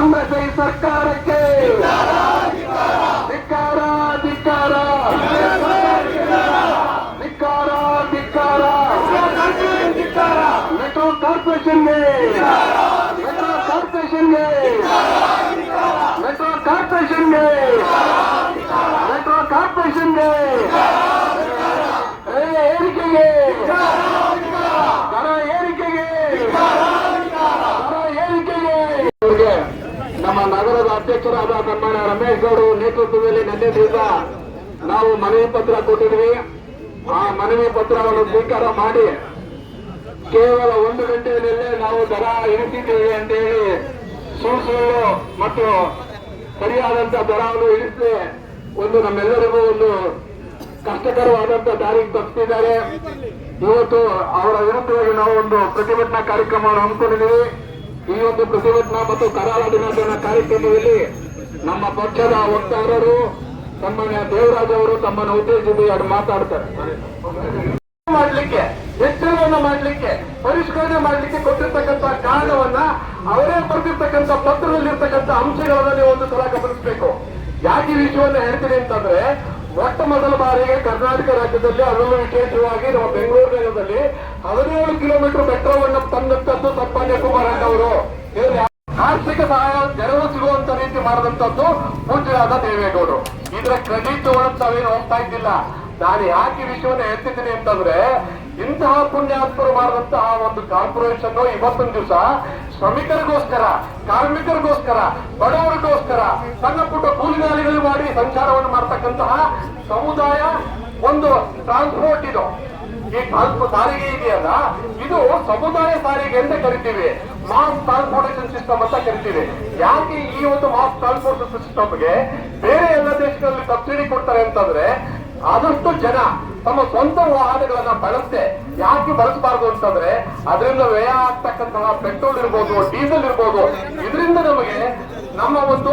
ಕಾಂಗ್ರೆಸ್ ಈ ಸರ್ಕಾರಕ್ಕೆ. ಧಿಕ್ಕಾರ ಧಿಕ್ಕಾರ. ಧಿಕ್ಕಾರ ಧಿಕ್ಕಾರ. ಮೆಟ್ರೋ ಕಾರ್ಪೊರೇಷನ್ಗೆ ಮೆಟ್ರೋ ಕಾರ್ಪೊರೇಷನ್ಗೆ ಮೆಟ್ರೋ ಕಾರ್ಪೊರೇಷನ್ಗೆ ಮೆಟ್ರೋ ಕಾರ್ಪೊರೇಷನ್ಗೆ ಏರಿಕೆಗೆ. ದರ ಏರಿಕೆಗೆ. ದರ ಏರಿಕೆಗೆ. ನಮ್ಮ ನಗರದ ಅಧ್ಯಕ್ಷರಾದ ನಮ್ಮ ರಮೇಶ್ ಗೌಡ ನೇತೃತ್ವದಲ್ಲಿ ನಿನ್ನೆ ದಿವಸ ನಾವು ಮನವಿ ಪತ್ರ ಕೊಟ್ಟಿದ್ವಿ. ಆ ಮನವಿ ಪತ್ರವನ್ನು ಸ್ವೀಕಾರ ಮಾಡಿ ಕೇವಲ ಒಂದು ಗಂಟೆಯಲ್ಲೇ ನಾವು ದರ ಇಳಿಸಿದ್ದೇವೆ ಅಂತ ಹೇಳಿ ಸುಳ್ಳು ಮತ್ತು ಸರಿಯಾದಂತ ದರವನ್ನು ಇಳಿಸಿ ಒಂದು ನಮ್ಮೆಲ್ಲರಿಗೂ ಒಂದು ಕಷ್ಟಕರವಾದಂತ ದಾರಿಗೆ ತಪ್ಪಿಸಿದ್ದಾರೆ. ಇವತ್ತು ಅವರ ವಿರುದ್ಧವಾಗಿ ನಾವು ಒಂದು ಪ್ರತಿಭಟನಾ ಕಾರ್ಯಕ್ರಮವನ್ನು ಹಮ್ಮಿಕೊಂಡಿದ್ದೀವಿ. ಈ ಒಂದು ಪ್ರತಿಭಟನಾ ಮತ್ತು ಕರಾಳ ದಿನಾಚರಣೆ ಕಾರ್ಯಕ್ರಮದಲ್ಲಿ ನಮ್ಮ ಪಕ್ಷದ ವಕ್ತಾರರು, ಸನ್ಮಾನ್ಯ ದೇವರಾಜ್ ಅವರು ತಮ್ಮನ್ನು ಉದ್ದೇಶಿಸಿ ಎರಡು ಮಾತಾಡ್ತಾರೆ. ಮಾಡ್ಲಿಕ್ಕೆ ಹೆಚ್ಚಳವನ್ನು ಮಾಡ್ಲಿಕ್ಕೆ, ಪರಿಷ್ಕರಣೆ ಮಾಡ್ಲಿಕ್ಕೆ ಕೊಟ್ಟಿರ್ತಕ್ಕಂಥ ಕಾರಣವನ್ನ ಅವರೇ ಬರೆದಿರ್ತಕ್ಕಂಥ ಪತ್ರದಲ್ಲಿರ್ತಕ್ಕಂಥ ಅಂಶಗಳನ್ನ ನೀವು ಒಂದು ಸಲ ಗಮನಿಸಬೇಕು. ಯಾಕೆ ವಿಷಯವನ್ನು ವಿಷಯವನ್ನ ಹೇಳ್ತೀನಿ ಅಂತಂದ್ರೆ ಮೊಟ್ಟ ಮೊದಲ ಬಾರಿಗೆ ಕರ್ನಾಟಕ ರಾಜ್ಯದಲ್ಲಿ ಅದರಲ್ಲೂ ವಿಶೇಷವಾಗಿ ನಮ್ಮ ಬೆಂಗಳೂರು ನಗರದಲ್ಲಿ ಹದಿನೇಳು ಕಿಲೋಮೀಟರ್ ಮೆಟ್ರೋವನ್ನು ತಂದಂತದ್ದು ಸನ್ಮಾನ್ಯ ಕುಮಾರಣ್ಣ ಅವರು. ಆರ್ಥಿಕ ಸಹಾಯ, ನೆರವು ಸಿಗುವಂತ ರೀತಿ ಮಾಡಿದಂತದ್ದು ಪೂಜ್ಯರಾದ ದೇವೇಗೌಡರು. ಇದರ ಕ್ರೆಡಿಟ್ ಒಳಗೆ ತಾವೇನು ಹೋಗ್ತಾ ಇದ್ದಿಲ್ಲ. ನಾನು ಯಾಕೆ ವಿಷಯವನ್ನು ಹೇಳ್ತಿದ್ದೀನಿ ಅಂತಂದ್ರೆ ಇಂತಹ ಪುಣ್ಯಾತ್ಮರು ಮಾಡಿದಂತಹ ಒಂದು ಕಾರ್ಪೊರೇಷನ್ ಇವತ್ತೊಂದು ದಿವಸ ಶ್ರಮಿಕರಿಗೋಸ್ಕರ, ಕಾರ್ಮಿಕರಿಗೋಸ್ಕರ, ಬಡವರಿಗೋಸ್ಕರ, ಸಣ್ಣ ಪುಟ್ಟ ಕೂಲಿಗಾಲಿಗಳು ಮಾಡಿ ಸಂಚಾರವನ್ನು ಮಾಡ್ತಕ್ಕಂತಹ ಸಮುದಾಯ ಒಂದು ಟ್ರಾನ್ಸ್ಪೋರ್ಟ್ ಇದು. ಈ ಟ್ರಾನ್ಸ್ಪೋ ಸಾರಿಗೆ ಇದೆಯಲ್ಲ? ಇದು ಸಮುದಾಯ ಸಾರಿಗೆ ಅಂತ ಕರಿತೀವಿ. ಮಾಸ್ ಟ್ರಾನ್ಸ್ಪೋರ್ಟೇಷನ್ ಸಿಸ್ಟಮ್ ಅಂತ ಕರಿತೀವಿ. ಯಾಕೆ ಈ ಒಂದು ಮಾಸ್ ಟ್ರಾನ್ಸ್ಪೋರ್ಟೇಷನ್ ಸಿಸ್ಟಮ್ಗೆ ಬೇರೆ ಎಲ್ಲ ದೇಶಗಳಲ್ಲಿ ಸಬ್ಸಿಡಿ ಕೊಡ್ತಾರೆ ಅಂತಂದ್ರೆ ಆದಷ್ಟು ಜನ ತಮ್ಮ ಸ್ವಂತ ವಾಹನಗಳನ್ನ ಬಳಸದೆ ಯಾಕೆ ಬಳಸಬಾರದು ಅಂತಂದ್ರೆ ಅದರಿಂದ ವ್ಯಯ ಆಗ್ತಕ್ಕಂತಹ ಪೆಟ್ರೋಲ್ ಇರ್ಬೋದು, ಡೀಸೆಲ್ ಇರ್ಬೋದು. ಇದರಿಂದ ನಮಗೆ ನಮ್ಮ ಒಂದು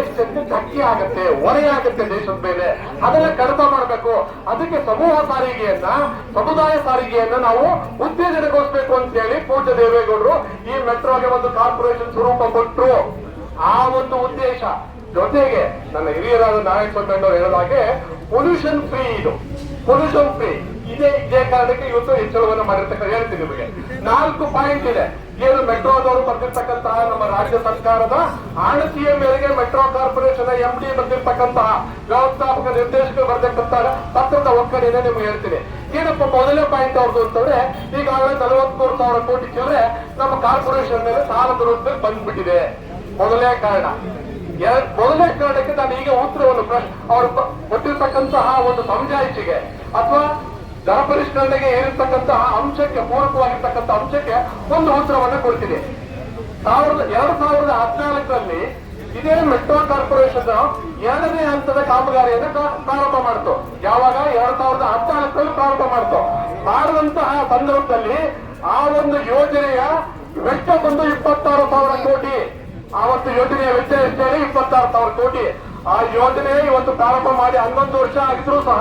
ಎಕ್ಸ್ಚೇಂಜ್ ಧಕ್ಕೆ ಆಗುತ್ತೆ, ಹೊರೆ ಆಗುತ್ತೆ ದೇಶದ ಮೇಲೆ. ಅದನ್ನ ಕಡಿತ ಮಾಡಬೇಕು. ಅದಕ್ಕೆ ಸಮೂಹ ಸಾರಿಗೆಯನ್ನ, ಸಮುದಾಯ ಸಾರಿಗೆಯನ್ನ ನಾವು ಉತ್ತೇಜನಗೊಳಿಸಬೇಕು ಅಂತ ಹೇಳಿ ಪೂಜ್ಯ ದೇವೇಗೌಡರು ಈ ಮೆಟ್ರೋಗೆ ಒಂದು ಕಾರ್ಪೊರೇಷನ್ ಸ್ವರೂಪ ಕೊಟ್ಟರು ಆ ಒಂದು ಉದ್ದೇಶ. ಜೊತೆಗೆ ನನ್ನ ಹಿರಿಯರಾದ ನಾರಾಯಣ ಅವರು ಹೇಳಿದಾಗೆ ಪೊಲ್ಯೂಷನ್ ಫ್ರೀ ಇದು. ಪೊಲ್ಯೂಷನ್ ಫ್ರೀ ಇದೇ ಇದೇ ಕಾರಣಕ್ಕೆ ಇವತ್ತು ಹೆಚ್ಚಳವನ್ನು ಮಾಡಿರ್ತಕ್ಕ ಹೇಳ್ತೀನಿ ನಿಮಗೆ. ನಾಲ್ಕು ಪಾಯಿಂಟ್ ಇದೆ. ಏನು ಮೆಟ್ರೋದವರು ಬರ್ತಿರ್ತಕ್ಕಂತಹ ನಮ್ಮ ರಾಜ್ಯ ಸರ್ಕಾರದ ಆಣತಿಯ ಮೇರೆಗೆ ಮೆಟ್ರೋ ಕಾರ್ಪೊರೇಷನ್ ಎಂ ಡಿ ಬಂದಿರ್ತಕ್ಕಂತಹ ವ್ಯವಸ್ಥಾಪಕ ನಿರ್ದೇಶಕರು ಬರ್ತಕ್ಕಂತಹ ಪತ್ರದ ಒಕ್ಕಣೆನೆ ನಿಮ್ಗೆ ಹೇಳ್ತೀನಿ. ಏನಪ್ಪ ಮೊದಲನೇ ಪಾಯಿಂಟ್ ಅವ್ರದ್ದು ಅಂತಂದ್ರೆ ಈಗಾಗಲೇ ನಲವತ್ಮೂರು ಸಾವಿರ ಕೋಟಿ ಕೇಳಿದ್ರೆ ನಮ್ಮ ಕಾರ್ಪೊರೇಷನ್ ಮೇಲೆ ಸಾಲದ ರೂಪದಲ್ಲಿ ಬಂದ್ಬಿಟ್ಟಿದೆ. ಮೊದಲನೇ ಕಾರಣ. ಮೊದಲನೇ ಕಾರಣಕ್ಕೆ ನಾನು ಈಗ ಉತ್ತರವನ್ನು ಅವರು ಕೊಟ್ಟಿರ್ತಕ್ಕಂತಹ ಒಂದು ಸಮಜಾಯಿಷಿಗೆ ಅಥವಾ ದರ ಪರಿಷ್ಕರಣೆಗೆ ಅಂಶಕ್ಕೆ, ಪೂರಕವಾಗಿರ್ತಕ್ಕಂಥ ಅಂಶಕ್ಕೆ ಒಂದು ಉತ್ತರವನ್ನು ಕೊಡ್ತೀನಿ. ಸಾವಿರದ ಎರಡು ಸಾವಿರದ ಹದಿನಾಲ್ಕರಲ್ಲಿ ಇದೇ ಮೆಟ್ರೋ ಕಾರ್ಪೊರೇಷನ್ ಎರಡನೇ ಹಂತದ ಕಾಮಗಾರಿಯನ್ನು ಪ್ರಾರಂಭ ಮಾಡ್ತು. ಯಾವಾಗ? ಎರಡ್ ಸಾವಿರದ ಹದಿನಾಲ್ಕರಲ್ಲಿ ಪ್ರಾರಂಭ ಮಾಡ್ತು. ಮಾಡಿದಂತಹ ಸಂದರ್ಭದಲ್ಲಿ ಆ ಒಂದು ಯೋಜನೆಯ ವೆಚ್ಚ ಬಂದು ಇಪ್ಪತ್ತಾರು ಸಾವಿರ ಕೋಟಿ ಆವತ್ತು ಯೋಜನೆಯ ವೆಚ್ಚ ಎಷ್ಟೇ ಇಪ್ಪತ್ತಾರು ಸಾವಿರ ಕೋಟಿ. ಆ ಯೋಜನೆ ಇವತ್ತು ಪ್ರಾರಂಭ ಮಾಡಿ ಹನ್ನೊಂದು ವರ್ಷ ಆಗಿದ್ರು ಸಹ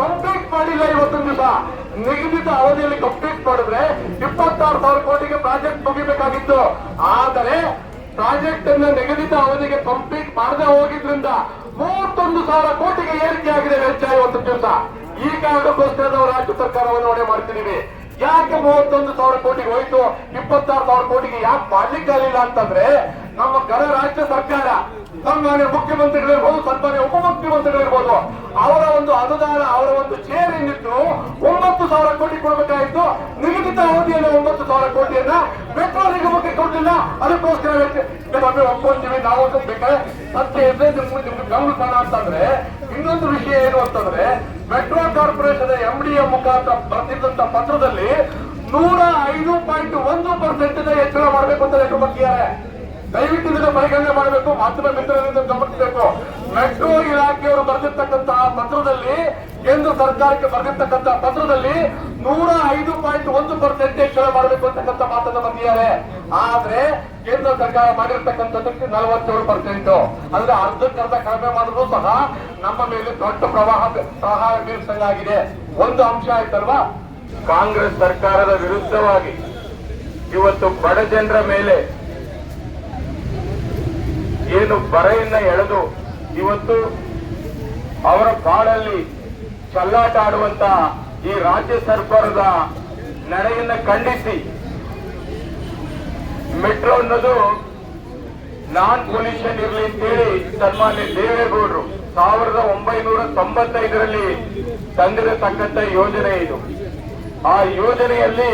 ಕಂಪ್ಲೀಟ್ ಮಾಡಿಲ್ಲ ಇವತ್ತೊಂದು ದಿವಸ. ನಿಗದಿತ ಅವಧಿಯಲ್ಲಿ ಕಂಪ್ಲೀಟ್ ಮಾಡಿದ್ರೆ ಇಪ್ಪತ್ತಾರು ಸಾವಿರ ಕೋಟಿಗೆ ಪ್ರಾಜೆಕ್ಟ್ ಮುಗಿಬೇಕಾಗಿತ್ತು. ಆದರೆ ಪ್ರಾಜೆಕ್ಟ್ ಅನ್ನ ನಿಗದಿತ ಅವಧಿಗೆ ಕಂಪ್ಲೀಟ್ ಮಾಡದೆ ಹೋಗಿದ್ರಿಂದ ಮೂವತ್ತೊಂದು ಸಾವಿರ ಕೋಟಿಗೆ ಏರಿಕೆ ಆಗಿದೆ ವೆಚ್ಚ ಇವತ್ತು ದಿವಸ. ಈ ಕಾರಣಕ್ಕೋಸ್ಕರ ನಾವು ರಾಜ್ಯ ಸರ್ಕಾರವನ್ನು ಹೊಣೆ ಮಾಡ್ತಿದ್ದೀವಿ. ಯಾಕೆ ಮೂವತ್ತೊಂದು ಸಾವಿರ ಕೋಟಿಗೆ ಹೋಯ್ತು? ಇಪ್ಪತ್ತಾರು ಸಾವಿರ ಕೋಟಿಗೆ ಯಾಕೆ ಮಾಡ್ಲಿಕ್ಕಾಗಲಿಲ್ಲ ಅಂತಂದ್ರೆ ನಮ್ಮ ಗಣ ರಾಜ್ಯ ಸರ್ಕಾರ ಸನ್ಮಾನ್ಯ ಮುಖ್ಯಮಂತ್ರಿಗಳಿರ್ಬೋದು ಸನ್ಮಾನ್ಯ ಉಪಮುಖ್ಯಮಂತ್ರಿಗಳಿರ್ಬೋದು ಅವರ ಒಂದು ಅನುದಾನ, ಅವರ ಒಂದು ಚೇರ್ ಏನಿತ್ತು, ಒಂಬತ್ತು ಸಾವಿರ ಕೋಟಿ ಕೊಡಬೇಕಾಗಿತ್ತು. ನಿಗದಿತ ಅವಧಿಯಲ್ಲಿ ಒಂಬತ್ತು ಸಾವಿರ ಕೋಟಿಯನ್ನ ಮೆಟ್ರೋ ನಿಗಮಕ್ಕೆ ಕೊಟ್ಟಿಲ್ಲ ಅದಕ್ಕೋಸ್ಕರ ಒಪ್ಕೊಂತೀವಿ, ನಾವು ಬೇಕಾದ್ರೆ ಸತ್ಯ ಇದ್ರೆ ನಿಮ್ಗೆ ಗಮನಿಸೋಣ ಅಂತಂದ್ರೆ, ಇನ್ನೊಂದು ವಿಷಯ ಏನು ಅಂತಂದ್ರೆ metro corporation M D A ಮುಖಾಂತರ ಬರ್ತಿದ್ದಂತ ಪತ್ರದಲ್ಲಿ ನೂರ ಐದು ಪಾಯಿಂಟ್ ಒಂದು ಪರ್ಸೆಂಟ್ ಹೆಚ್ಚಳ ಮಾಡಬೇಕು ಅಂತ ಲೆಕ್ಕ ಹಾಕಿದ್ದಾರೆ ದಯವಿಟ್ಟು ಇದನ್ನು ಪರಿಗಣನೆ ಮಾಡಬೇಕು. ಮಾಧ್ಯಮ ಮಿತ್ರರಿಂದ ಗಮನಿಸಬೇಕು. ಮೆಟ್ರೋ ಇಲಾಖೆಯವರು ಬರೆದಿರ್ತಕ್ಕಂತಹ ಪತ್ರದಲ್ಲಿ, ಕೇಂದ್ರ ಸರ್ಕಾರಕ್ಕೆ ಬರೆದಿರ್ತಕ್ಕಂತಹ ಪತ್ರದಲ್ಲಿ ನೂರ ಐದು ಪಾಯಿಂಟ್ ಒಂದು ಪರ್ಸೆಂಟ್ ಹೆಚ್ಚಳ ಮಾಡಬೇಕು ಅಂತಕ್ಕಂಥ ಮಾತನ್ನು ಬಂದಿದ್ದಾರೆ. ಆದ್ರೆ ಕೇಂದ್ರ ಸರ್ಕಾರ ಮಾಡಿರ್ತಕ್ಕಂಥದ್ದಕ್ಕೆ ನಲವತ್ತೇಳು ಪರ್ಸೆಂಟ್ ಅಂದ್ರೆ ಅರ್ಧಕ್ಕರ್ಧ ಕಡಿಮೆ ಮಾಡಿದ್ರು ಸಹ ನಮ್ಮ ಮೇಲೆ ದೊಡ್ಡ ಪ್ರವಾಹ ಪ್ರವಾಹ ಬೀರ್ಸಂಗಾಗಿದೆ. ಒಂದು ಅಂಶ ಆಯ್ತಲ್ವಾ? ಕಾಂಗ್ರೆಸ್ ಸರ್ಕಾರದ ವಿರುದ್ಧವಾಗಿ ಇವತ್ತು ಬಡ ಜನರ ಮೇಲೆ ಏನು ಬರೆಯನ್ನ ಎಳೆದು ಇವತ್ತು ಅವರ ಕಾಳಲ್ಲಿ ಚಲ್ಲಾಟ ಆಡುವಂತ ಈ ರಾಜ್ಯ ಸರ್ಕಾರದ ನಡೆಯನ್ನ ಖಂಡಿಸಿ. ಮೆಟ್ರೋ ಅನ್ನೋದು ನಾನ್ ಪೊಲ್ಯೂಷನ್ ಇರಲಿ ಅಂತೇಳಿ ಸನ್ಮಾನ್ಯ ದೇವೇಗೌಡರು ಸಾವಿರದ ಒಂಬೈನೂರ ತೊಂಬತ್ತೈದರಲ್ಲಿ ತಂದಿರತಕ್ಕಂಥ ಯೋಜನೆ ಇದು. ಆ ಯೋಜನೆಯಲ್ಲಿ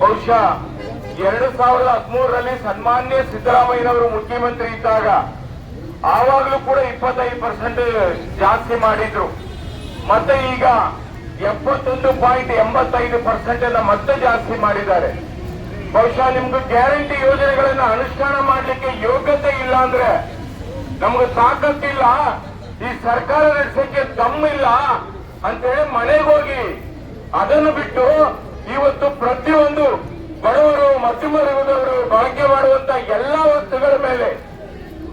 ಬಹುಶಃ ಎರಡು ಸಾವಿರದ ಹದಿಮೂರರಲ್ಲಿ ಸನ್ಮಾನ್ಯ ಸಿದ್ದರಾಮಯ್ಯನವರು ಮುಖ್ಯಮಂತ್ರಿ ಇದ್ದಾಗ ಆವಾಗಲೂ ಕೂಡ ಇಪ್ಪತ್ತೈದು ಪರ್ಸೆಂಟ್ ಜಾಸ್ತಿ ಮಾಡಿದ್ರು. ಮತ್ತೆ ಈಗ ಎಪ್ಪತ್ತೊಂದು ಪಾಯಿಂಟ್ ಎಂಬತ್ತೈದು ಪರ್ಸೆಂಟ್ ಅನ್ನ ಮತ್ತೆ ಜಾಸ್ತಿ ಮಾಡಿದ್ದಾರೆ. ಬಹುಶಃ ನಿಮ್ಗೆ ಗ್ಯಾರಂಟಿ ಯೋಜನೆಗಳನ್ನ ಅನುಷ್ಠಾನ ಮಾಡಲಿಕ್ಕೆ ಯೋಗ್ಯತೆ ಇಲ್ಲ ಅಂದ್ರೆ ನಮ್ಗೆ ತಾಕತ್ತಿಲ್ಲ, ಈ ಸರ್ಕಾರ ನಡೆಸಕ್ಕೆ ದಮ್ಮಿಲ್ಲ ಅಂತೇಳಿ ಮನೆಗೆ ಹೋಗಿ ಅದನ್ನು ಬಿಟ್ಟು ಇವತ್ತು ಪ್ರತಿಯೊಂದು ಬಡವರು ಮಧ್ಯಮ ವರ್ಗದವರು ಬಳಕೆ ಮಾಡುವಂತ ಎಲ್ಲ ವಸ್ತುಗಳ ಮೇಲೆ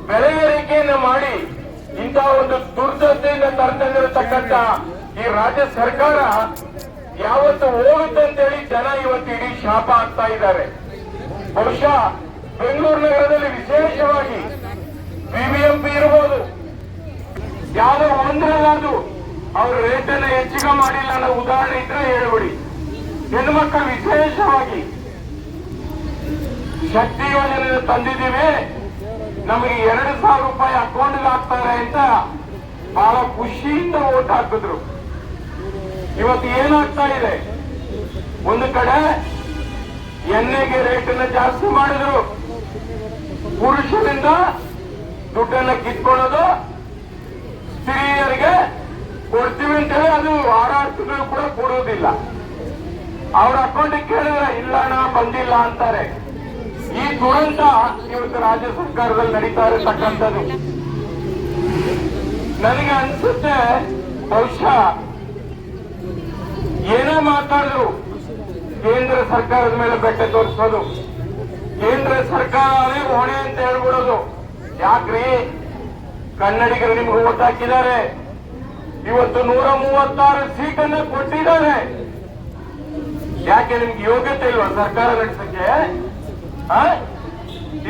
ಬೆಲೆ ಮಾಡಿ ಇಂತಹ ಒಂದು ದುರ್ದಶೆಯಿಂದ ತರ್ತಂದಿರತಕ್ಕಂತ ಈ ರಾಜ್ಯ ಸರ್ಕಾರ ಯಾವತ್ತು ಹೋಗುತ್ತೆ ಅಂತೇಳಿ ಜನ ಇವತ್ತು ಇಡೀ ಶಾಪ ಆಗ್ತಾ ಇದ್ದಾರೆ. ಬಹುಶಃ ಬೆಂಗಳೂರು ನಗರದಲ್ಲಿ ವಿಶೇಷವಾಗಿ ಬಿಬಿಎಂಪಿ ಇರಬಹುದು ಯಾವುದೋ ಒಂದ್ರಲ್ಲಾದ್ರು ಅವ್ರ ರೇಟ್ ಅನ್ನ ಹೆಚ್ಚಿಗೆ ಮಾಡಿಲ್ಲ ಅನ್ನೋ ಉದಾಹರಣೆ ಇದ್ರೆ ಹೇಳ್ಬಿಡಿ. ಹೆಣ್ಮಕ್ಳು ವಿಶೇಷವಾಗಿ ಶಕ್ತಿ ಯೋಜನೆ ತಂದಿದ್ದೀವಿ. ನಮಗೆ ಎರಡು ಸಾವಿರ ರೂಪಾಯಿ ಅಕೌಂಟ್ಗೆ ಹಾಕ್ತಾರೆ ಅಂತ ಬಹಳ ಖುಷಿಯಿಂದ ಓಟ್ ಹಾಕಿದ್ರು. ಇವತ್ತು ಏನಾಗ್ತಾ ಇದೆ? ಒಂದು ಕಡೆ ಎಣ್ಣೆಗೆ ರೇಟ್ ಅನ್ನ ಜಾಸ್ತಿ ಮಾಡಿದ್ರು. ಪುರುಷರಿಂದ ದುಡ್ಡನ್ನ ಕಿತ್ಕೊಳ್ಳೋದು. ಸ್ತ್ರೀಯರಿಗೆ ಕೊಡ್ತೀವಿ ಅಂತ ಹೇಳಿ ಅದು ಆರಾರು ತಿಂಗಳು ಕೂಡ ಕೊಡೋದಿಲ್ಲ. ಅವ್ರ ಅಕೌಂಟಿಗೆ ಕೇಳಿದ್ರೆ, ಇಲ್ಲ ಅಣ್ಣ, ಬಂದಿಲ್ಲ ಅಂತಾರೆ. ಈ ದುರಂತ ಇವತ್ತು ರಾಜ್ಯ ಸರ್ಕಾರದಲ್ಲಿ ನಡೀತಾ ಇರತಕ್ಕಂಥದ್ದು. ನನಗೆ ಅನ್ಸುತ್ತೆ, ಬಹುಶಃ ಏನೇ ಮಾತಾಡಿದ್ರು ಕೇಂದ್ರ ಸರ್ಕಾರದ ಮೇಲೆ ಬೆಟ್ಟ ತೋರಿಸೋದು. ಕೇಂದ್ರ ಸರ್ಕಾರವೇ ಹೊಣೆ ಅಂತ ಹೇಳ್ಬಿಡೋದು. ಯಾಕ್ರಿ? ಕನ್ನಡಿಗರು ನಿಮ್ಗೆ ಓಟ್ ಹಾಕಿದ್ದಾರೆ. ಇವತ್ತು ನೂರ ಮೂವತ್ತಾರು ಸೀಟನ್ನು ಕೊಟ್ಟಿದ್ದಾರೆ. ಯಾಕೆ ನಿಮ್ಗೆ ಯೋಗ್ಯತೆ ಇಲ್ವಾ ಸರ್ಕಾರ ನಡೆಸಕ್ಕೆ?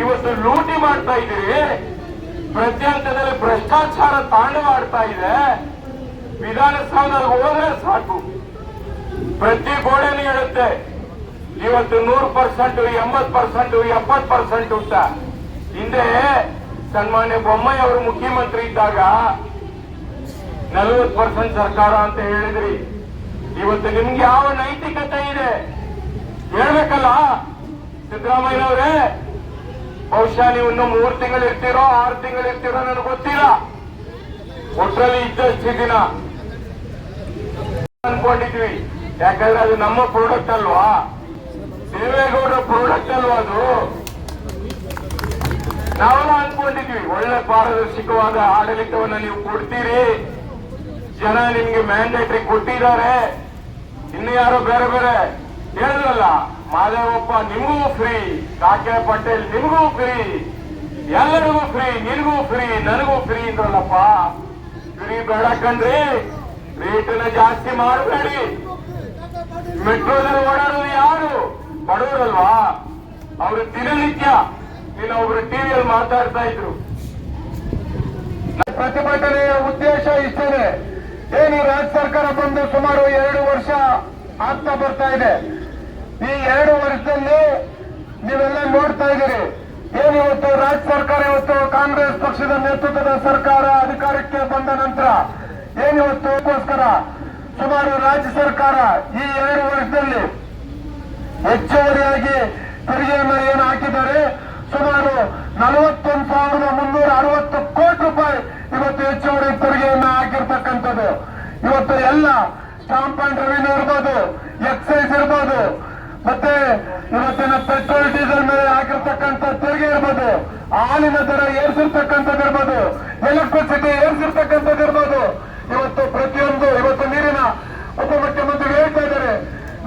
ಇವತ್ತು ಲೂಟಿ ಮಾಡ್ತಾ ಇದ್ದೀರಿ. ಪ್ರತ್ಯಂತದಲ್ಲಿ ಭ್ರಷ್ಟಾಚಾರ ತಾಂಡವಾಡ್ತಾ ಇದೆ. ವಿಧಾನಸೌಧ ಹೋದ್ರೆ ಸಾಕು. ಪ್ರತಿ ಗೋಡೆನೂ ಹೇಳುತ್ತೆ ಇವತ್ತು ನೂರು ಪರ್ಸೆಂಟ್ ಎಂಬತ್ ಪರ್ಸೆಂಟ್ ಎಪ್ಪತ್ ಪರ್ಸೆಂಟ್ ಅಂತ. ಹಿಂದೆ ಸನ್ಮಾನ್ಯ ಬೊಮ್ಮಾಯಿ ಅವರು ಮುಖ್ಯಮಂತ್ರಿ ಇದ್ದಾಗ ನಲವತ್ತು ಪರ್ಸೆಂಟ್ ಸರ್ಕಾರ ಅಂತ ಹೇಳಿದ್ರಿ. ಇವತ್ತು ನಿಮ್ಗೆ ಯಾವ ನೈತಿಕತೆ ಇದೆ? ಹೇಳ್ಬೇಕಲ್ಲ? ಸಿದ್ದರಾಮಯ್ಯನವರೇ ಬಹುಶಃ ನೀವು ಇನ್ನು ಮೂರು ತಿಂಗಳು ಇರ್ತೀರೋ ಆರು ತಿಂಗಳು ಇರ್ತೀರೋ ನನಗೆ ಗೊತ್ತಿಲ್ಲ. ಒಟ್ಟರಲ್ಲಿ ಇದ್ದಷ್ಟು ದಿನ ಅನ್ಕೊಂಡಿದ್ವಿ. ಯಾಕಂದ್ರೆ ಅದು ನಮ್ಮ ಪ್ರಾಡಕ್ಟ್ ಅಲ್ವಾ? ದೇವೇಗೌಡರ ಪ್ರಾಡಕ್ಟ್ ಅಲ್ವಾ ಅದು? ನಾವೆಲ್ಲ ಅನ್ಕೊಂಡಿದ್ವಿ, ಒಳ್ಳೆ ಪಾರದರ್ಶಕವಾದ ಆಡಳಿತವನ್ನ ನೀವು ಕೊಡ್ತೀರಿ. ಜನ ನಿಮ್ಗೆ ಮ್ಯಾಂಡೇಟರಿ ಕೊಟ್ಟಿದ್ದಾರೆ. ಇನ್ನು ಯಾರೋ ಬೇರೆ ಬೇರೆ ಹೇಳಿದ್ರಲ್ಲ ಮಾದೇವಪ್ಪ ನಿಮಗೂ ಫ್ರೀ. ಕಾಕೆ ಪಟೇಲ್ ನಿಮಗೂ ಫ್ರೀ. ಎಲ್ಲರಿಗೂ ಫ್ರೀ, ನಿನಗೂ ಫ್ರೀ, ನನಗೂ ಫ್ರೀ ಅಂದ್ರಲ್ಲಪ್ಪ. ಫ್ರೀ ಬೇಡ ಕಣ್ರಿ. ರೇಟನ್ನ ಜಾಸ್ತಿ ಮಾಡಬೇಡಿ. ಮೆಟ್ರೋದಲ್ಲಿ ಓಡಾಡೋದು ಯಾರು? ಬಡವರಲ್ವಾ? ಅವರು ದಿನನಿತ್ಯ ನೀನು ಒಬ್ರು ಟಿವಿಯಲ್ಲಿ ಮಾತಾಡ್ತಾ ಇದ್ರು. ಪ್ರತಿಭಟನೆಯ ಉದ್ದೇಶ ಇಷ್ಟೇನೆ. ಏನು ರಾಜ್ಯ ಸರ್ಕಾರ ಬಂದು ಸುಮಾರು ಎರಡು ವರ್ಷ ಆಗ್ತಾ ಬರ್ತಾ ಇದೆ. ಈ ಎರಡು ವರ್ಷದಲ್ಲಿ ನೀವೆಲ್ಲ ನೋಡ್ತಾ ಇದ್ದೀರಿ. ಏನಿವತ್ತು ರಾಜ್ಯ ಸರ್ಕಾರ ಇವತ್ತು ಕಾಂಗ್ರೆಸ್ ಪಕ್ಷದ ನೇತೃತ್ವದ ಸರ್ಕಾರ ಅಧಿಕಾರಕ್ಕೆ ಬಂದ ನಂತರ ಏನಿವತ್ತು ಅದಕ್ಕೋಸ್ಕರ ಸುಮಾರು ರಾಜ್ಯ ಸರ್ಕಾರ ಈ ಎರಡು ವರ್ಷದಲ್ಲಿ ಹೆಚ್ಚುವರಿಯಾಗಿ ತೆರಿಗೆಯನ್ನು ಏನು ಹಾಕಿದ್ದಾರೆ. ಸುಮಾರು ನಲವತ್ತೊಂದು ಸಾವಿರದ ಮುನ್ನೂರ ಅರವತ್ತು ಕೋಟಿ ರೂಪಾಯಿ ಇವತ್ತು ಹೆಚ್ಚುವರಿ ತೆರಿಗೆಯನ್ನು ಹಾಕಿರ್ತಕ್ಕಂಥದ್ದು. ಇವತ್ತು ಎಲ್ಲ ಸ್ಟಾಂಪ್ ಅಂಡ್ ರೆವಿನ್ಯೂ ಇರ್ಬೋದು ಎಕ್ಸೈಸ್ ಇರ್ಬೋದು ಮತ್ತೆ ಇವತ್ತಿನ ಪೆಟ್ರೋಲ್, ಡೀಸೆಲ್ ಮೇಲೆ ಹಾಕಿರ್ತಕ್ಕಂಥ ತೆರಿಗೆ ಇರ್ಬೋದು. ಹಾಲಿನ ದರ ಏರ್ಸಿರ್ತಕ್ಕಂಥದ್ದು ಇರ್ಬೋದು. ಎಲೆಕ್ಟ್ರಿಸಿಟಿ ಏರ್ಸಿರ್ತಕ್ಕಂಥದ್ದು ಇರ್ಬೋದು. ಇವತ್ತು ಪ್ರತಿಯೊಂದು, ಇವತ್ತು ನೀರಿನ ಉಪಮುಖ್ಯಮಂತ್ರಿ ಹೇಳ್ತಾ ಇದ್ದಾರೆ.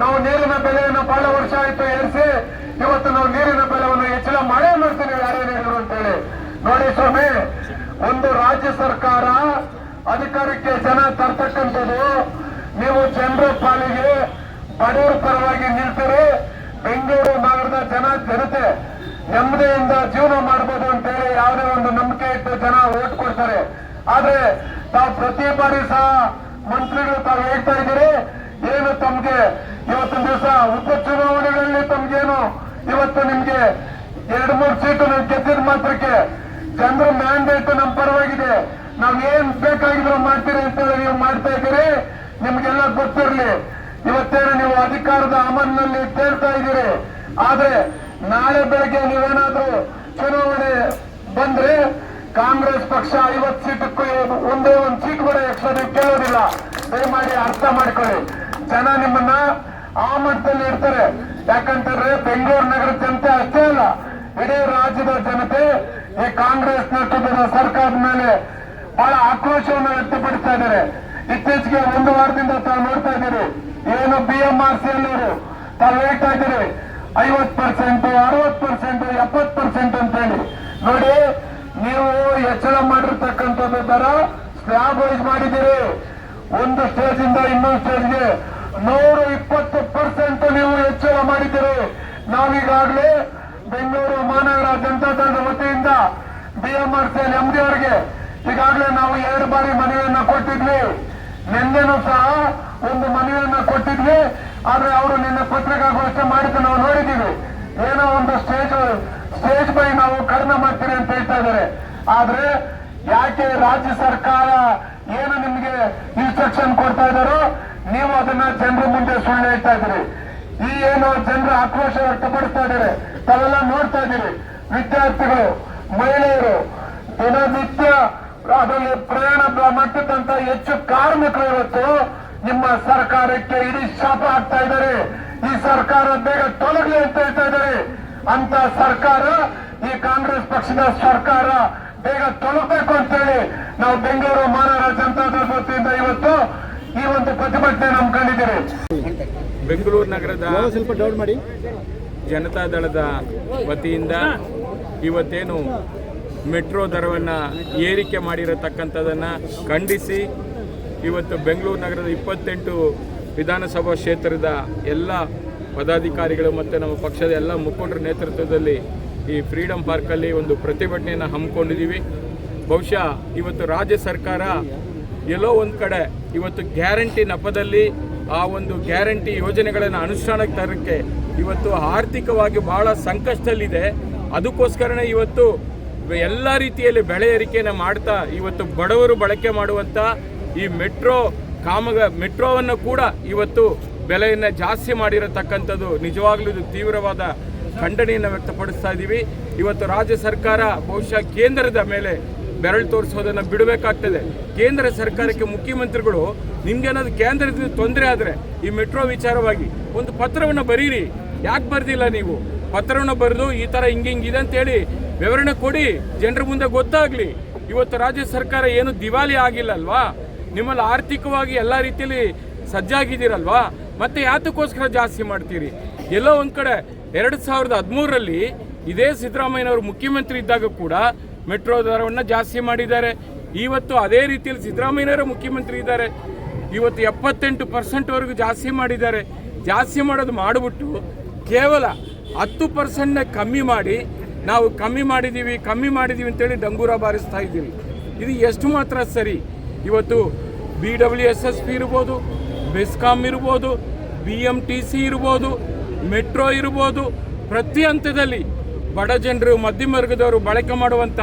ನಾವು ನೀರಿನ ಬೆಲೆಯನ್ನು ಬಹಳ ವರ್ಷ ಆಯ್ತು ಏರಿಸಿ, ಇವತ್ತು ನಾವು ನೀರಿನ ಬೆಲೆಯನ್ನು ಹೆಚ್ಚಳ ಮಾಡೇ ಮಾಡ್ತೀವಿ ಯಾರೇನು ಹೇಳಿದ್ರು ಅಂತೇಳಿ ನೋಡಿ ಸ್ವಾಮಿ, ಒಂದು ರಾಜ್ಯ ಸರ್ಕಾರ ಅಧಿಕಾರಕ್ಕೆ ಜನ ತರ್ತಕ್ಕಂಥದ್ದು, ನೀವು ಜನರ ಪಾಲಿಗೆ ಬಡವರ ಪರವಾಗಿ ನಿಲ್ತಾರೆ ಬೆಂಗಳೂರು ನಗರದ ಜನ ಜನತೆ ನೆಮ್ಮದಿಯಿಂದ ಜೀವನ ಮಾಡಬಹುದು ಅಂತ ಹೇಳಿ ಯಾವುದೇ ಒಂದು ನಂಬಿಕೆ ಕೊಡ್ತಾರೆ. ಆದ್ರೆ ತಾವು ಪ್ರತಿ ಬಾರಿ ಸಹ ಮಂತ್ರಿಗಳು ತಾವು ಹೇಳ್ತಾ ಇದ್ದೀರಿ, ಏನು ತಮ್ಗೆ ಇವತ್ತಿನ ದಿವಸ ಉಪಚುನಾವಣೆಗಳಲ್ಲಿ ತಮ್ಗೇನು ಇವತ್ತು ನಿಮ್ಗೆ ಎರಡು ಮೂರು ಸೀಟು ನೀವು ಮಾತ್ರಕ್ಕೆ ಜನರ ಮ್ಯಾಂಡೇಟ್ ನಮ್ ಪರವಾಗಿದೆ. ನಾವ್ ಏನ್ ಬೇಕಾಗಿದ್ರು ಮಾಡ್ತೀರಿ ಅಂತೇಳಿ ನೀವು ಮಾಡ್ತಾ ಇದ್ದೀರಿ, ನಿಮ್ಗೆಲ್ಲ ಗೊತ್ತಿರ್ಲಿ. ಇವತ್ತೇನು ನೀವು ಅಧಿಕಾರದ ಅಮಲ್ನಲ್ಲಿ ಕೇಳ್ತಾ ಇದ್ದೀರಿ? ಆದ್ರೆ ನಾಳೆ ಬೆಳಗ್ಗೆ ನೀವೇನಾದ್ರೂ ಚುನಾವಣೆ ಬಂದ್ರೆ ಕಾಂಗ್ರೆಸ್ ಪಕ್ಷ ಐವತ್ತು ಸೀಟಕ್ಕೂ ಒಂದೇ ಒಂದು ಸೀಟ್ ಕೂಡ ಎಕ್ಸ್ಟ್ರಾ ಕೇಳೋದಿಲ್ಲ. ದಯಮಾಡಿ ಅರ್ಥ ಮಾಡ್ಕೊಳ್ಳಿ. ಜನ ನಿಮ್ಮನ್ನ ಆ ಮಟ್ಟದಲ್ಲಿ ಇರ್ತಾರೆ ಯಾಕಂತಂದ್ರೆ ಬೆಂಗಳೂರು ನಗರ ಜನತೆ ಅಷ್ಟೇ ಅಲ್ಲ, ಇಡೀ ರಾಜ್ಯದ ಜನತೆ ಈ ಕಾಂಗ್ರೆಸ್ ನೇತೃತ್ವದ ಸರ್ಕಾರದ ಮೇಲೆ ಬಹಳ ಆಕ್ರೋಶವನ್ನು ವ್ಯಕ್ತಪಡಿಸ್ತಾ ಇದ್ದಾರೆ. ಇತ್ತೀಚೆಗೆ ಒಂದು ವಾರದಿಂದ ತಾವು ನೋಡ್ತಾ ಇದ್ದೀರಿ. ಏನು ಬಿ ಎಂ ಆರ್ ಸಿ ಅವರು ತಾವು ಹೇಳ್ತಾ ಇದ್ದಾರೆ ಐವತ್ ಪರ್ಸೆಂಟ್ ಅರವತ್ ಪರ್ಸೆಂಟ್ ಎಪ್ಪತ್ ಪರ್ಸೆಂಟ್ ಅಂತ ಹೇಳಿ ನೋಡಿ, ನೀವು ಹೆಚ್ಚಳ ಮಾಡಿರ್ತಕ್ಕಂಥದ್ದು ದರ ಸ್ಲ್ಯಾಬ್ ವೈಸ್ ಮಾಡಿದ್ದೀರಿ. ಒಂದು ಸ್ಟೇಜ್ ಇಂದ ಇನ್ನೊಂದು ಸ್ಟೇಜ್ಗೆ ನೂರು ಇಪ್ಪತ್ತು ಪರ್ಸೆಂಟ್ ನೀವು ಹೆಚ್ಚಳ ಮಾಡಿದ್ದೀರಿ. ನಾವೀಗಾಗಲೇ ಬೆಂಗಳೂರು ಮಹಾನಗರ ಜನತಾ ದಳದ ವತಿಯಿಂದ ಎಲ್ ಎಂ ಡಿ ಅವರಿಗೆ ಈಗಾಗಲೇ ನಾವು ಎರಡು ಬಾರಿ ಮನವಿಯನ್ನ ಕೊಟ್ಟಿದ್ವಿ. ನಿನ್ನೆನೂ ಸಹ ಒಂದು ಮನವಿಯನ್ನ ಕೊಟ್ಟಿದ್ವಿ, ಆದ್ರೆ ಅವರು ನಿನ್ನೆ ಪತ್ರಿಕಾಗೋಷ್ಠಿ ಮಾಡಿದ್ದು ನಾವು ನೋಡಿದ್ದೀವಿ. ಏನೋ ಒಂದು ಸ್ಟೇಜ್ ಸ್ಟೇಜ್ ಬೈ ನಾವು ಕಡಿಮೆ ಮಾಡ್ತೀರಿ ಅಂತ ಹೇಳ್ತಾ ಇದ್ದಾರೆ. ಆದ್ರೆ ಯಾಕೆ ರಾಜ್ಯ ಸರ್ಕಾರ ಏನು ನಿಮ್ಗೆ ಇನ್ಸ್ಟ್ರಕ್ಷನ್ ಕೊಡ್ತಾ ಇದ್ದಾರೋ, ನೀವು ಅದನ್ನ ಜನರ ಮುಂದೆ ಸುಳ್ಳು ಹೇಳ್ತಾ ಇದ್ದೀರಿ. ಈ ಏನು ಜನರ ಆಕ್ರೋಶ ವ್ಯಕ್ತಪಡಿಸ್ತಾ ಇದ್ದಾರೆ. ತಾವೆಲ್ಲ ನೋಡ್ತಾ ಇದ್ದೀರಿ. ವಿದ್ಯಾರ್ಥಿಗಳು, ಮಹಿಳೆಯರು, ದಿನನಿತ್ಯ ಅದರಲ್ಲಿ ಪ್ರಯಾಣ ಮಟ್ಟದಂತ ಹೆಚ್ಚು ಕಾರ್ಮಿಕರು ಇವತ್ತು ನಿಮ್ಮ ಸರ್ಕಾರಕ್ಕೆ ಇಡೀ ಶಾಪ ಆಗ್ತಾ ಇದ್ದಾರೆ. ಈ ಸರ್ಕಾರ ಬೇಗ ತೊಲಗಲಿ ಅಂತ ಹೇಳ್ತಾ ಇದ್ದಾರೆ. ಅಂತ ಸರ್ಕಾರ ಈ ಕಾಂಗ್ರೆಸ್ ಪಕ್ಷದ ಸರ್ಕಾರ ಬೇಗ ತೊಲಗಬೇಕು ಅಂತ ಹೇಳಿ ನಾವು ಬೆಂಗಳೂರು ಮಹಾರಾಜ ಜನತಾ ದಳ ವತಿಯಿಂದ ಇವತ್ತು ಈ ಒಂದು ಪ್ರತಿಭಟನೆ ನಂಬ್ಕೊಂಡಿದ್ದೀರಿ ಬೆಂಗಳೂರು ನಗರದ ಸ್ವಲ್ಪ ಡೌಟ್ ಮಾಡಿ? ಜನತಾ ದಳದ ವತಿಯಿಂದ ಇವತ್ತೇನು ಮೆಟ್ರೋ ದರವನ್ನು ಏರಿಕೆ ಮಾಡಿರತಕ್ಕಂಥದ್ದನ್ನು ಖಂಡಿಸಿ ಇವತ್ತು ಬೆಂಗಳೂರು ನಗರದ ಇಪ್ಪತ್ತೆಂಟು ವಿಧಾನಸಭಾ ಕ್ಷೇತ್ರದ ಎಲ್ಲ ಪದಾಧಿಕಾರಿಗಳು ಮತ್ತು ನಮ್ಮ ಪಕ್ಷದ ಎಲ್ಲ ಮುಖಂಡರ ನೇತೃತ್ವದಲ್ಲಿ ಈ ಫ್ರೀಡಂ ಪಾರ್ಕಲ್ಲಿ ಒಂದು ಪ್ರತಿಭಟನೆಯನ್ನು ಹಮ್ಮಿಕೊಂಡಿದ್ದೀವಿ. ಬಹುಶಃ ಇವತ್ತು ರಾಜ್ಯ ಸರ್ಕಾರ ಎಲ್ಲೋ ಒಂದು ಕಡೆ ಇವತ್ತು ಗ್ಯಾರಂಟಿ ನಪದಲ್ಲಿ ಆ ಒಂದು ಗ್ಯಾರಂಟಿ ಯೋಜನೆಗಳನ್ನು ಅನುಷ್ಠಾನಕ್ಕೆ ತರೋಕ್ಕೆ ಇವತ್ತು ಆರ್ಥಿಕವಾಗಿ ಬಹಳ ಸಂಕಷ್ಟದಲ್ಲಿದೆ. ಅದಕ್ಕೋಸ್ಕರನೇ ಇವತ್ತು ಎಲ್ಲ ರೀತಿಯಲ್ಲಿ ಬೆಳೆ ಏರಿಕೆಯನ್ನು ಮಾಡ್ತಾ ಇವತ್ತು ಬಡವರು ಬಳಕೆ ಮಾಡುವಂಥ ಈ ಮೆಟ್ರೋ ಕಾಮಗ ಮೆಟ್ರೋವನ್ನು ಕೂಡ ಇವತ್ತು ಬೆಲೆಯನ್ನು ಜಾಸ್ತಿ ಮಾಡಿರತಕ್ಕಂಥದ್ದು ನಿಜವಾಗ್ಲೂ ಇದು ತೀವ್ರವಾದ ಖಂಡನೆಯನ್ನು ವ್ಯಕ್ತಪಡಿಸ್ತಾ ಇದ್ದೀವಿ ಇವತ್ತು ರಾಜ್ಯ ಸರ್ಕಾರ ಬಹುಶಃ ಕೇಂದ್ರದ ಮೇಲೆ ಬೆರಳು ತೋರಿಸೋದನ್ನು ಬಿಡಬೇಕಾಗ್ತದೆ. ಕೇಂದ್ರ ಸರ್ಕಾರಕ್ಕೆ ಮುಖ್ಯಮಂತ್ರಿಗಳು ನಿಮ್ಗೇನಾದ್ರು ಕೇಂದ್ರದಿಂದ ತೊಂದರೆ ಆದರೆ ಈ ಮೆಟ್ರೋ ವಿಚಾರವಾಗಿ ಒಂದು ಪತ್ರವನ್ನು ಬರೀರಿ. ಯಾಕೆ ಬರೆದಿಲ್ಲ ನೀವು? ಪತ್ರವನ್ನು ಬರೆದು ಈ ಥರ ಹಿಂಗೆ ಹಿಂಗಿದೆ ಅಂತೇಳಿ ವಿವರಣೆ ಕೊಡಿ. ಜನರ ಮುಂದೆ ಗೊತ್ತಾಗಲಿ. ಇವತ್ತು ರಾಜ್ಯ ಸರ್ಕಾರ ಏನು ದಿವಾಲಿ ಆಗಿಲ್ಲ ಅಲ್ವಾ? ನಿಮ್ಮಲ್ಲಿ ಆರ್ಥಿಕವಾಗಿ ಎಲ್ಲ ರೀತಿಯಲ್ಲಿ ಸಜ್ಜಾಗಿದ್ದೀರಲ್ವಾ? ಮತ್ತೆ ಯಾತಕ್ಕೋಸ್ಕರ ಜಾಸ್ತಿ ಮಾಡ್ತೀರಿ? ಎಲ್ಲೋ ಒಂದು ಕಡೆ ಎರಡು ಸಾವಿರದ ಹದಿಮೂರರಲ್ಲಿ ಇದೇ ಸಿದ್ದರಾಮಯ್ಯನವರು ಮುಖ್ಯಮಂತ್ರಿ ಇದ್ದಾಗ ಕೂಡ ಮೆಟ್ರೋ ದರವನ್ನು ಜಾಸ್ತಿ ಮಾಡಿದ್ದಾರೆ. ಇವತ್ತು ಅದೇ ರೀತಿಯಲ್ಲಿ ಸಿದ್ದರಾಮಯ್ಯನವರು ಮುಖ್ಯಮಂತ್ರಿ ಇದ್ದಾರೆ. ಇವತ್ತು ಎಪ್ಪತ್ತೆಂಟು ಪರ್ಸೆಂಟ್ವರೆಗೂ ಜಾಸ್ತಿ ಮಾಡಿದ್ದಾರೆ. ಜಾಸ್ತಿ ಮಾಡೋದು ಮಾಡಿಬಿಟ್ಟು ಕೇವಲ ಹತ್ತು ಪರ್ಸೆಂಟ್ನ ಕಮ್ಮಿ ಮಾಡಿ ನಾವು ಕಮ್ಮಿ ಮಾಡಿದ್ದೀವಿ ಕಮ್ಮಿ ಮಾಡಿದ್ದೀವಿ ಅಂತೇಳಿ ಡಂಗೂರ ಬಾರಿಸ್ತಾ ಇದ್ದೀವಿ ಇದು ಎಷ್ಟು ಮಾತ್ರ ಸರಿ? ಇವತ್ತು B W S S P ಇರ್ಬೋದು ಬೆಸ್ಕಾಮ್ ಇರ್ಬೋದು ಬಿ ಎಂ ಟಿ ಸಿ ಇರ್ಬೋದು ಮೆಟ್ರೋ ಇರ್ಬೋದು. ಪ್ರತಿ ಹಂತದಲ್ಲಿ ಬಡ ಜನರು, ಮಧ್ಯಮ ವರ್ಗದವರು ಬಳಕೆ ಮಾಡುವಂಥ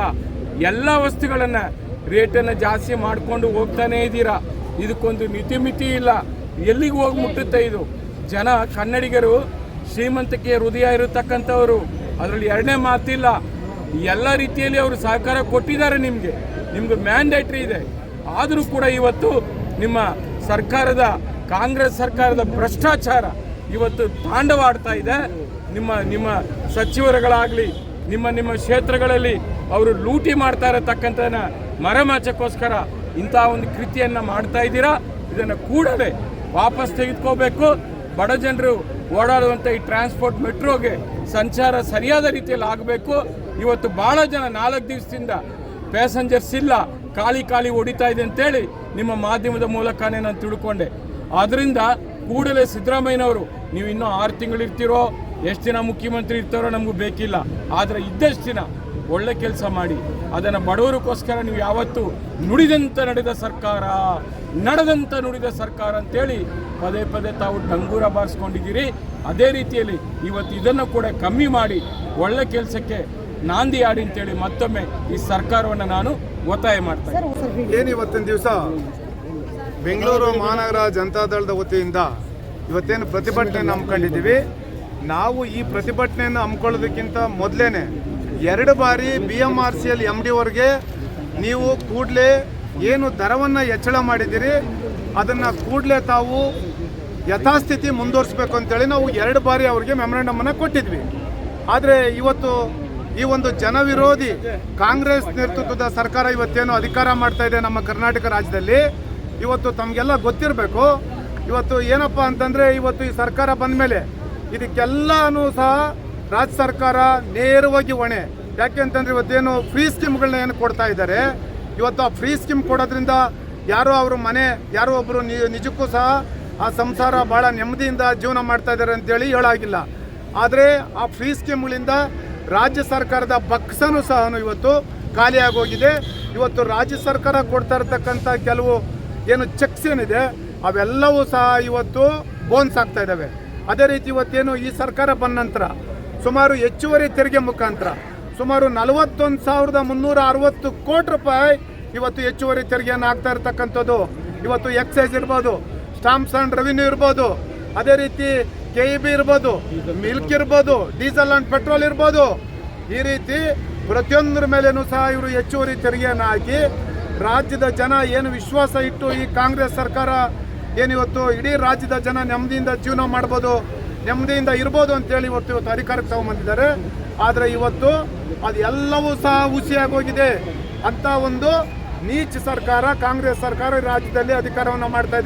ಎಲ್ಲ ವಸ್ತುಗಳನ್ನು ರೇಟನ್ನು ಜಾಸ್ತಿ ಮಾಡಿಕೊಂಡು ಹೋಗ್ತಾನೇ ಇದ್ದೀರಾ? ಇದಕ್ಕೊಂದು ಮಿತಿ ಮಿತಿ ಇಲ್ಲ. ಎಲ್ಲಿಗೆ ಹೋಗಿ ಮುಟ್ಟುತ್ತೆ ಇದು? ಜನ ಕನ್ನಡಿಗರು ಶ್ರೀಮಂತಿಕೆಯ ಹೃದಯ ಇರತಕ್ಕಂಥವರು. ಅದರಲ್ಲಿ ಎರಡನೇ ಮಾತಿಲ್ಲ. ಎಲ್ಲ ರೀತಿಯಲ್ಲಿ ಅವರು ಸಹಕಾರ ಕೊಟ್ಟಿದ್ದಾರೆ ನಿಮಗೆ. ನಿಮ್ಗೆ ಮ್ಯಾಂಡೇಟ್ರಿ ಇದೆ. ಆದರೂ ಕೂಡ ಇವತ್ತು ನಿಮ್ಮ ಸರ್ಕಾರದ, ಕಾಂಗ್ರೆಸ್ ಸರ್ಕಾರದ ಭ್ರಷ್ಟಾಚಾರ ಇವತ್ತು ತಾಂಡವಾಡ್ತಾ ಇದೆ. ನಿಮ್ಮ ನಿಮ್ಮ ಸಚಿವರುಗಳಾಗಲಿ, ನಿಮ್ಮ ನಿಮ್ಮ ಕ್ಷೇತ್ರಗಳಲ್ಲಿ ಅವರು ಲೂಟಿ ಮಾಡ್ತಾ ಇರತಕ್ಕಂಥ ಮರಮಾಚಕ್ಕೋಸ್ಕರ ಇಂಥ ಒಂದು ಕೃತಿಯನ್ನು ಮಾಡ್ತಾ ಇದ್ದೀರಾ? ಇದನ್ನು ಕೂಡಲೇ ವಾಪಸ್ ತೆಗೆದುಕೋಬೇಕು. ಬಡ ಜನರು ಓಡಾಡುವಂಥ ಈ ಟ್ರಾನ್ಸ್ಪೋರ್ಟ್ ಮೆಟ್ರೋಗೆ ಸಂಚಾರ ಸರಿಯಾದ ರೀತಿಯಲ್ಲಿ ಆಗಬೇಕು. ಇವತ್ತು ಭಾಳ ಜನ ನಾಲ್ಕು ದಿವಸದಿಂದ ಪ್ಯಾಸೆಂಜರ್ಸ್ ಇಲ್ಲ. ಖಾಲಿ ಖಾಲಿ ಹೊಡಿತಾ ಇದೆ ಅಂತೇಳಿ ನಿಮ್ಮ ಮಾಧ್ಯಮದ ಮೂಲಕನೇ ನಾನು ತಿಳ್ಕೊಂಡೆ. ಆದ್ದರಿಂದ ಕೂಡಲೇ ಸಿದ್ದರಾಮಯ್ಯನವರು, ನೀವು ಇನ್ನೂ ಆರು ತಿಂಗಳು ಇರ್ತೀರೋ, ಎಷ್ಟು ದಿನ ಮುಖ್ಯಮಂತ್ರಿ ಇರ್ತಾರೋ ನಮಗೂ ಬೇಕಿಲ್ಲ. ಆದರೆ ಇದ್ದಷ್ಟು ದಿನ ಒಳ್ಳೆ ಕೆಲಸ ಮಾಡಿ. ಅದನ್ನು ಬಡವರಿಗೋಸ್ಕರ ನೀವು ಯಾವತ್ತು ನುಡಿದಂತ ನಡೆದ ಸರ್ಕಾರ, ನಡೆದಂತ ನುಡಿದ ಸರ್ಕಾರ ಅಂತೇಳಿ ಪದೇ ಪದೇ ತಾವು ಡಂಗೂರ ಬಾರಿಸ್ಕೊಂಡಿದ್ದೀರಿ. ಅದೇ ರೀತಿಯಲ್ಲಿ ಇವತ್ತು ಇದನ್ನು ಕೂಡ ಕಮ್ಮಿ ಮಾಡಿ ಒಳ್ಳೆ ಕೆಲಸಕ್ಕೆ ನಾಂದಿ ಆಡಿ ಅಂತೇಳಿ ಮತ್ತೊಮ್ಮೆ ಈ ಸರ್ಕಾರವನ್ನು ನಾನು ಒತ್ತಾಯ ಮಾಡ್ತಾರೆ ಏನು ಇವತ್ತಿನ ದಿವಸ? ಬೆಂಗಳೂರು ಮಹಾನಗರ ಜನತಾ ದಳದ ವತಿಯಿಂದ ಇವತ್ತೇನು ಪ್ರತಿಭಟನೆಯನ್ನು ಹಮ್ಮಿಕೊಂಡಿದ್ದೀವಿ. ನಾವು ಈ ಪ್ರತಿಭಟನೆಯನ್ನು ಹಮ್ಮಿಕೊಳ್ಳೋದಕ್ಕಿಂತ ಮೊದಲೇ ಎರಡು ಬಾರಿ B M R C L M D ಅವ್ರಿಗೆ ನೀವು ಕೂಡಲೇ ಏನು ದರವನ್ನು ಹೆಚ್ಚಳ ಮಾಡಿದ್ದೀರಿ, ಅದನ್ನು ಕೂಡಲೇ ತಾವು ಯಥಾಸ್ಥಿತಿ ಮುಂದುವರಿಸಬೇಕು ಅಂತೇಳಿ ನಾವು ಎರಡು ಬಾರಿ ಅವರಿಗೆ ಮೆಮೊರಂಡಮನ್ನು ಕೊಟ್ಟಿದ್ವಿ. ಆದರೆ ಇವತ್ತು ಈ ಒಂದು ಜನವಿರೋಧಿ ಕಾಂಗ್ರೆಸ್ ನೇತೃತ್ವದ ಸರ್ಕಾರ ಇವತ್ತೇನು ಅಧಿಕಾರ ಮಾಡ್ತಾ ಇದೆ ನಮ್ಮ ಕರ್ನಾಟಕ ರಾಜ್ಯದಲ್ಲಿ? ಇವತ್ತು ತಮಗೆಲ್ಲ ಗೊತ್ತಿರಬೇಕು. ಇವತ್ತು ಏನಪ್ಪ ಅಂತಂದರೆ ಇವತ್ತು ಈ ಸರ್ಕಾರ ಬಂದ ಮೇಲೆ ಇದಕ್ಕೆಲ್ಲನೂ ಸಹ ರಾಜ್ಯ ಸರ್ಕಾರ ನೇರವಾಗಿ ಹೊಣೆ. ಯಾಕೆ ಅಂತಂದ್ರೆ ಇವತ್ತೇನು ಫ್ರೀ ಸ್ಕೀಮ್ಗಳನ್ನ ಏನು ಕೊಡ್ತಾ ಇದ್ದಾರೆ? ಇವತ್ತು ಆ ಫ್ರೀ ಸ್ಕೀಮ್ ಕೊಡೋದ್ರಿಂದ ಯಾರೋ ಅವರು ಮನೆ, ಯಾರೋ ಒಬ್ಬರು ನಿಜಕ್ಕೂ ಸಹ ಆ ಸಂಸಾರ ಭಾಳ ನೆಮ್ಮದಿಯಿಂದ ಜೀವನ ಮಾಡ್ತಾ ಇದ್ದಾರೆ ಅಂತೇಳಿ ಹೇಳಾಗಿಲ್ಲ. ಆದರೆ ಆ ಫ್ರೀ ಸ್ಕೀಮ್ಗಳಿಂದ ರಾಜ್ಯ ಸರ್ಕಾರದ ಬಕ್ಸನು ಸಹ ಇವತ್ತು ಖಾಲಿಯಾಗೋಗಿದೆ. ಇವತ್ತು ರಾಜ್ಯ ಸರ್ಕಾರ ಕೊಡ್ತಾ ಇರತಕ್ಕಂಥ ಕೆಲವು ಏನು ಚೆಕ್ಸ್ ಏನಿದೆ, ಅವೆಲ್ಲವೂ ಸಹ ಇವತ್ತು ಬೋನ್ಸ್ ಆಗ್ತಾ ಇದ್ದಾವೆ ಅದೇ ರೀತಿ ಇವತ್ತೇನು ಈ ಸರ್ಕಾರ ಬಂದ ನಂತರ ಸುಮಾರು ಹೆಚ್ಚುವರಿ ತೆರಿಗೆ ಮುಖಾಂತರ ಸುಮಾರು ನಲವತ್ತೊಂದು ಸಾವಿರದ ಮುನ್ನೂರ ಅರವತ್ತು ಕೋಟಿ ರೂಪಾಯಿ ಇವತ್ತು ಹೆಚ್ಚುವರಿ ತೆರಿಗೆಯನ್ನು ಆಗ್ತಾ ಇರ್ತಕ್ಕಂಥದ್ದು. ಇವತ್ತು ಎಕ್ಸೈಸ್ ಇರ್ಬೋದು ಸ್ಟಾಂಪ್ಸ್ ಆ್ಯಂಡ್ ರೆವಿನ್ಯೂ ಇರ್ಬೋದು. ಅದೇ ರೀತಿ ಕೆ ಇ ಬಿ ಇರ್ಬೋದು ಮಿಲ್ಕ್ ಇರ್ಬೋದು ಡೀಸೆಲ್ ಅಂಡ್ ಪೆಟ್ರೋಲ್ ಇರ್ಬೋದು. ಈ ರೀತಿ ಪ್ರತಿಯೊಂದರ ಮೇಲೇನೂ ಸಹ ಇವರು ಹೆಚ್ಚುವರಿ ತೆರಿಗೆಯನ್ನು ಹಾಕಿ ರಾಜ್ಯದ ಜನ ಏನು ವಿಶ್ವಾಸ ಇಟ್ಟು ಈ ಕಾಂಗ್ರೆಸ್ ಸರ್ಕಾರ ಏನಿವತ್ತು ಇಡೀ ರಾಜ್ಯದ ಜನ ನೆಮ್ಮದಿಯಿಂದ ಜೀವನ ಮಾಡ್ಬೋದು, ನೆಮ್ಮದಿಯಿಂದ ಇರ್ಬೋದು ಅಂತೇಳಿ ಇವತ್ತು ಇವತ್ತು ಅಧಿಕಾರಕ್ಕೆ ತಗೊಂಬಂದಿದ್ದಾರೆ ಆದರೆ ಇವತ್ತು ಅದೆಲ್ಲವೂ ಸಹ ಹುಸಿಯಾಗಿ ಹೋಗಿದೆ ಅಂತ ಒಂದು ನೀಚ ಸರ್ಕಾರ, ಕಾಂಗ್ರೆಸ್ ಸರ್ಕಾರ ರಾಜ್ಯದಲ್ಲಿ ಅಧಿಕಾರವನ್ನು ಮಾಡ್ತಾ